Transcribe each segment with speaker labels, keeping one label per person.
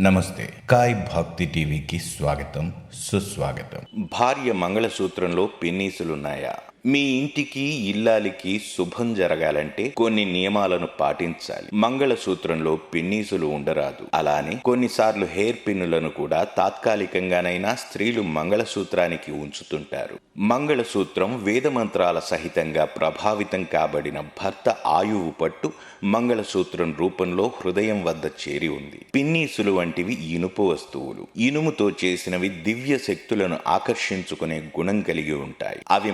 Speaker 1: నమస్తే. కాయ్ భక్తి టీవీకి స్వాగతం సుస్వాగతం. భార్య మంగళసూత్రంలో పిన్నీసులున్నాయా? మీ ఇంటికి ఇల్లాలికి శుభం జరగాలంటే కొన్ని నియమాలను పాటించాలి. మంగళసూత్రంలో పిన్నీసులు ఉండరాదు. అలానే కొన్నిసార్లు హెయిర్ పిన్నులను కూడా తాత్కాలికంగానైనా స్త్రీలు మంగళసూత్రానికి ఉంచుతుంటారు. మంగళసూత్రం వేదమంత్రాల సహితంగా ప్రభావితం కాబడిన భర్త ఆయువు పట్టు మంగళసూత్రం రూపంలో హృదయం వద్ద చేరి ఉంది. పిన్నీసులు వంటివి ఇనుపు వస్తువులు. ఇనుముతో చేసినవి దివ్య శక్తులను ఆకర్షించుకునే గుణం కలిగి ఉంటాయి. అవి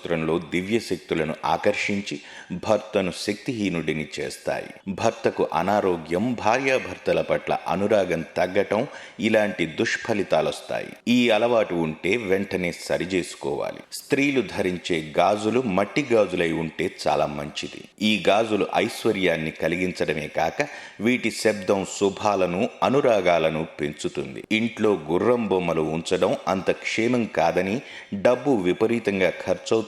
Speaker 1: సూత్రంలో దివ్య శక్తులను ఆకర్షించి భర్తను శక్తిహీనుడిని చేస్తాయి. భర్తకు అనారోగ్యం భార్యాభర్తల పట్ల అనురాగం తగ్గటం ఇలాంటి దుష్ఫలితాలొస్తాయి. ఈ అలవాటు ఉంటే వెంటనే సరిచేసుకోవాలి. స్త్రీలు ధరించే గాజులు మట్టి గాజులై ఉంటే చాలా మంచిది. ఈ గాజులు ఐశ్వర్యాన్ని కలిగించడమే కాక వీటి శబ్దం శుభాలను అనురాగాలను పెంచుతుంది. ఇంట్లో గుర్రం బొమ్మలు ఉంచడం అంత క్షేమం కాదని డబ్బు విపరీతంగా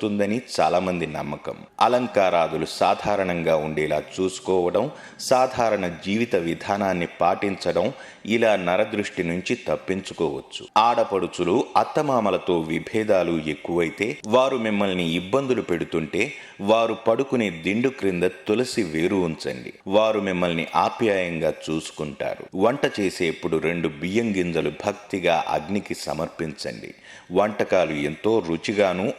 Speaker 1: ఖర్చవుతుందని చాలామంది నమ్మకం. అలంకారాదులు సాధారణంగా ఉండేలా చూసుకోవడం సాధారణ జీవిత విధానాన్ని పాటించడం ఇలా నరదృష్టి నుంచి తప్పించుకోవచ్చు. ఆడపడుచులు అత్తమామలతో విభేదాలు ఎక్కువైతే వారు మిమ్మల్ని ఇబ్బందులు పెడుతుంటే వారు పడుకునే దిండు క్రింద తులసి వేరు ఉంచండి. వారు మిమ్మల్ని ఆప్యాయంగా చూసుకుంటారు. వంట చేసేప్పుడు రెండు బియ్యం గింజలు భక్తిగా అగ్నికి సమర్పించండి. వంటకాలు ఎంతో రుచిగాను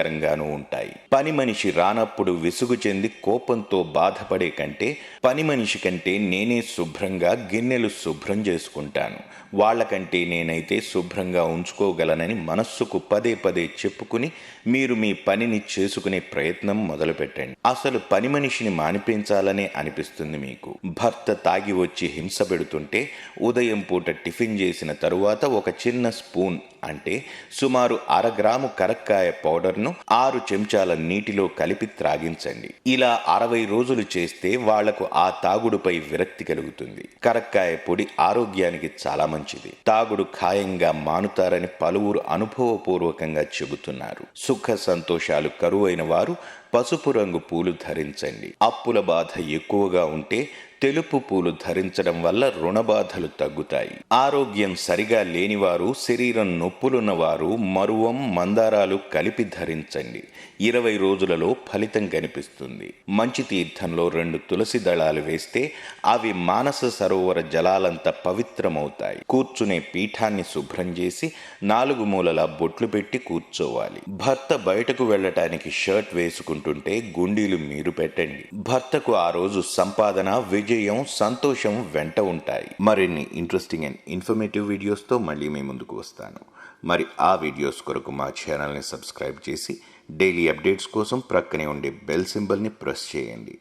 Speaker 1: ఆరోగ్యకరంగాను ఉంటాయి. పని మనిషి రానప్పుడు విసుగు చెంది కోపంతో బాధపడే కంటే పని మనిషి కంటే నేనే శుభ్రంగా గిన్నెలు శుభ్రం చేసుకుంటాను. వాళ్ళకంటే నేనైతే శుభ్రంగా ఉంచుకోగలనని మనస్సుకు పదే పదే చెప్పుకుని మీరు మీ పనిని చేసుకునే ప్రయత్నం మొదలుపెట్టండి. అసలు పని మనిషిని మానిపించాలనే అనిపిస్తుంది మీకు. భర్త తాగి వచ్చి హింస పెడుతుంటే ఉదయం పూట టిఫిన్ చేసిన తరువాత ఒక చిన్న స్పూన్ అంటే సుమారు అర గ్రాము కరక్కాయ పౌడర్ను ఆరు చెంచాల నీటిలో కలిపి త్రాగించండి. ఇలా అరవై రోజులు చేస్తే వాళ్ళకు ఆ తాగుడుపై విరక్తి కలుగుతుంది. కరక్కాయ పొడి ఆరోగ్యానికి చాలా మంచిది. తాగుడు ఖాయంగా మానుతారని పలువురు అనుభవపూర్వకంగా చెబుతున్నారు. సుఖ సంతోషాలు కరువైన వారు పసుపు రంగు పూలు ధరించండి. అప్పుల బాధ ఎక్కువగా ఉంటే తెలుపు పూలు ధరించడం వల్ల రుణబాధలు తగ్గుతాయి. ఆరోగ్యం సరిగా లేనివారు శరీరం నొప్పులున్నవారు మరువం మందారాలు కలిపి ధరించండి. ఇరవై రోజులలో ఫలితం కనిపిస్తుంది. మంచి తీర్థంలో రెండు తులసి దళాలు వేస్తే అవి మానస సరోవర జలాలంతా పవిత్రమవుతాయి. కూర్చునే పీఠాన్ని శుభ్రం చేసి నాలుగు మూలల బొట్లు పెట్టి కూర్చోవాలి. భర్త బయటకు వెళ్ళటానికి షర్ట్ వేసుకుంటుంటే గుండీలు మీరు పెట్టండి. భర్తకు ఆ రోజు సంపాదన విజయం సంతోషం వెంట ఉంటాయి. మరిన్ని ఇంట్రెస్టింగ్ అండ్ ఇన్ఫర్మేటివ్ వీడియోస్తో మళ్ళీ మీ ముందుకు వస్తాను. మరి ఆ వీడియోస్ కొరకు మా ఛానల్ని సబ్స్క్రైబ్ చేసి డైలీ అప్డేట్స్ కోసం ప్రక్కనే ఉండే బెల్ సింబల్ని ప్రెస్ చేయండి.